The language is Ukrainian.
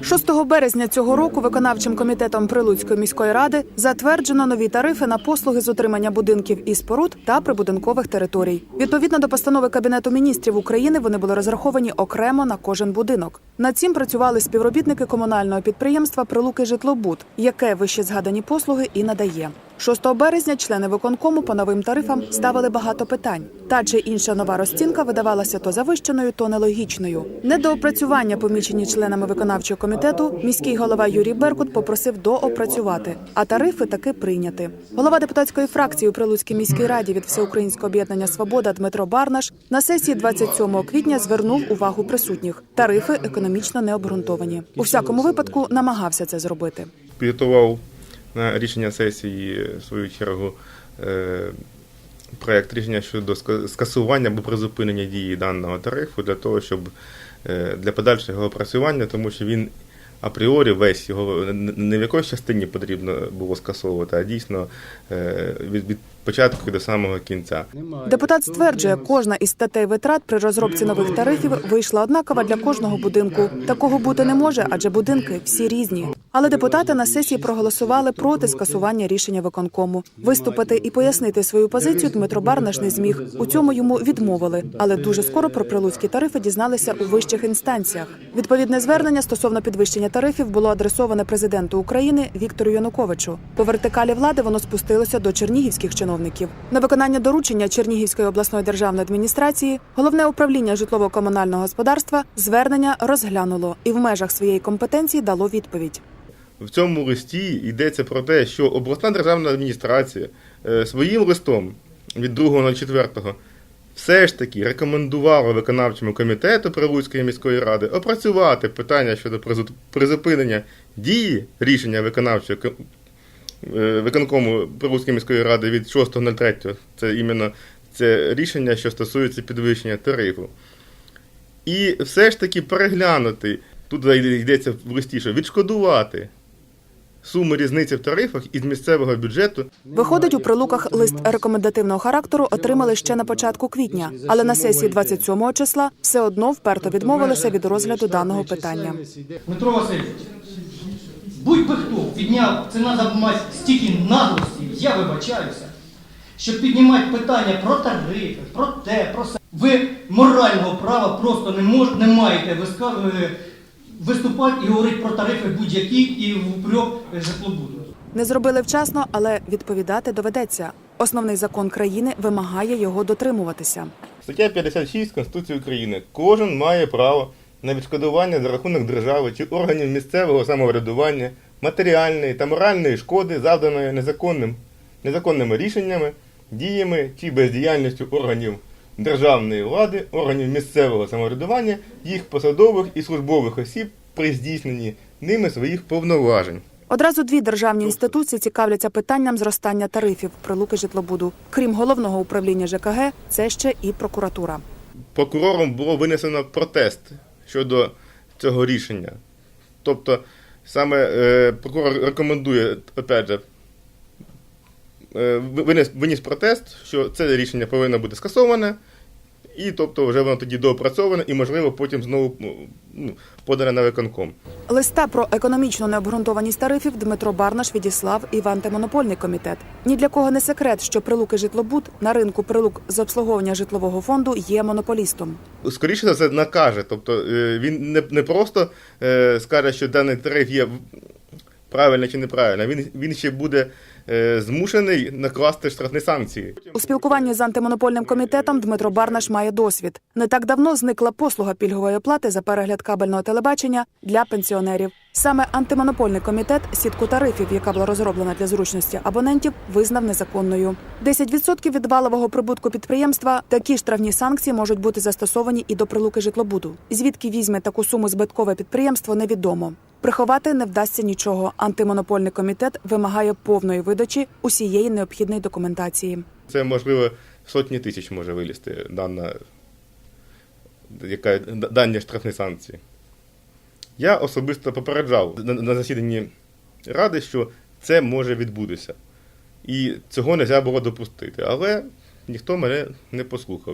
6 березня цього року виконавчим комітетом Прилуцької міської ради затверджено нові тарифи на послуги з утримання будинків і споруд та прибудинкових територій. Відповідно до постанови Кабінету міністрів України вони були розраховані окремо на кожен будинок. Над цим працювали співробітники комунального підприємства Прилуки Житлобуд, яке вище згадані послуги і надає. 6 березня члени виконкому по новим тарифам ставили багато питань. Та чи інша нова розцінка видавалася то завищеною, то нелогічною. Недоопрацювання, помічені членами виконавчого комітету, міський голова Юрій Беркут попросив доопрацювати, а тарифи таки прийняти. Голова депутатської фракції у Прилуцькій міській раді від Всеукраїнського об'єднання Свобода Дмитро Барнаш на сесії 27 квітня звернув увагу присутніх. Тарифи економічно не обґрунтовані. У всякому випадку намагався це зробити. підготував на рішення сесії в свою чергу е, проект рішення щодо ска- скасування або призупинення дії даного тарифу для того, щоб е, для подальшого опрацювання, тому що він апріорі весь його не- не в якоїсь частині потрібно було скасовувати, а дійсно е, від, від початку до самого кінця. Депутат стверджує, кожна із статей витрат при розробці нових тарифів вийшла однакова для кожного будинку. Такого бути не може, адже будинки всі різні. Але депутати на сесії проголосували проти скасування рішення виконкому. Виступити і пояснити свою позицію Дмитро Барнаш не зміг. У цьому йому відмовили. Але дуже скоро про прилуцькі тарифи дізналися у вищих інстанціях. Відповідне звернення стосовно підвищення тарифів було адресоване президенту України Віктору Януковичу. По вертикалі влади воно спустилося до чернігівських чиновників. На виконання доручення Чернігівської обласної державної адміністрації головне управління житлово-комунального господарства звернення розглянуло і в межах своєї компетенції дало відповідь. В цьому листі йдеться про те, що обласна державна адміністрація е, своїм листом від 2.04 все ж таки рекомендувала виконавчому комітету Прилуцької міської ради опрацювати питання щодо призупинення дії рішення виконавчого е, виконкому Прилуцької міської ради від 6.03. Це іменно це рішення, що стосується підвищення тарифу. І все ж таки переглянути, тут йдеться в листі, що відшкодувати суми різниці в тарифах із місцевого бюджету Виходить, у прилуках лист рекомендативного характеру отримали ще на початку квітня, але на сесії 27 числа все одно вперто відмовилися від розгляду даного питання. Дмитро Васильович, будь-би хто підняв, це треба мати стільки наглості, я вибачаюся, щоб піднімати питання про тарифи, про те, про все. Ви морального права просто не, мож, не маєте виска- е, виступати і говорити про тарифи будь-які і в упрек житлобуду. Не зробили вчасно, але відповідати доведеться. Основний закон країни вимагає його дотримуватися. Стаття 56 Конституції України. Кожен має право на відшкодування за рахунок держави чи органів місцевого самоврядування, матеріальної та моральної шкоди, завданої незаконним, незаконними рішеннями, діями чи бездіяльністю органів державної влади, органів місцевого самоврядування, їх посадових і службових осіб при здійсненні ними своїх повноважень. Одразу дві державні інституції цікавляться питанням зростання тарифів прилуки житлобуду. Крім головного управління ЖКГ, це ще і прокуратура. прокурором було винесено протест щодо цього рішення. Тобто, саме е, прокурор рекомендує, опять же, е, винес, виніс протест, що це рішення повинно бути скасоване, і тобто вже воно тоді доопрацьоване і, можливо, потім знову ну, подане на виконком. Листа про економічну необґрунтованість тарифів Дмитро Барнаш відіслав і в антимонопольний комітет. Ні для кого не секрет, що прилуки житлобуд на ринку прилук з обслуговування житлового фонду є монополістом. Скоріше за все, накаже. Тобто е, він не, не просто е, скаже, що даний тариф є правильно чи неправильно, він, він ще буде змушений накласти штрафні санкції. У спілкуванні з антимонопольним комітетом Дмитро Барнаш має досвід. Не так давно зникла послуга пільгової оплати за перегляд кабельного телебачення для пенсіонерів. Саме антимонопольний комітет сітку тарифів, яка була розроблена для зручності абонентів, визнав незаконною. 10% від валового прибутку підприємства такі штрафні санкції можуть бути застосовані і до прилуки житлобуду. Звідки візьме таку суму збиткове підприємство, невідомо. Приховати не вдасться нічого. Антимонопольний комітет вимагає повної видачі усієї необхідної документації. Це можливо сотні тисяч може вилізти дана яка, дані штрафні санкції. Я особисто попереджав на, засіданні ради, що це може відбутися. І цього не можна було допустити. Але ніхто мене не послухав.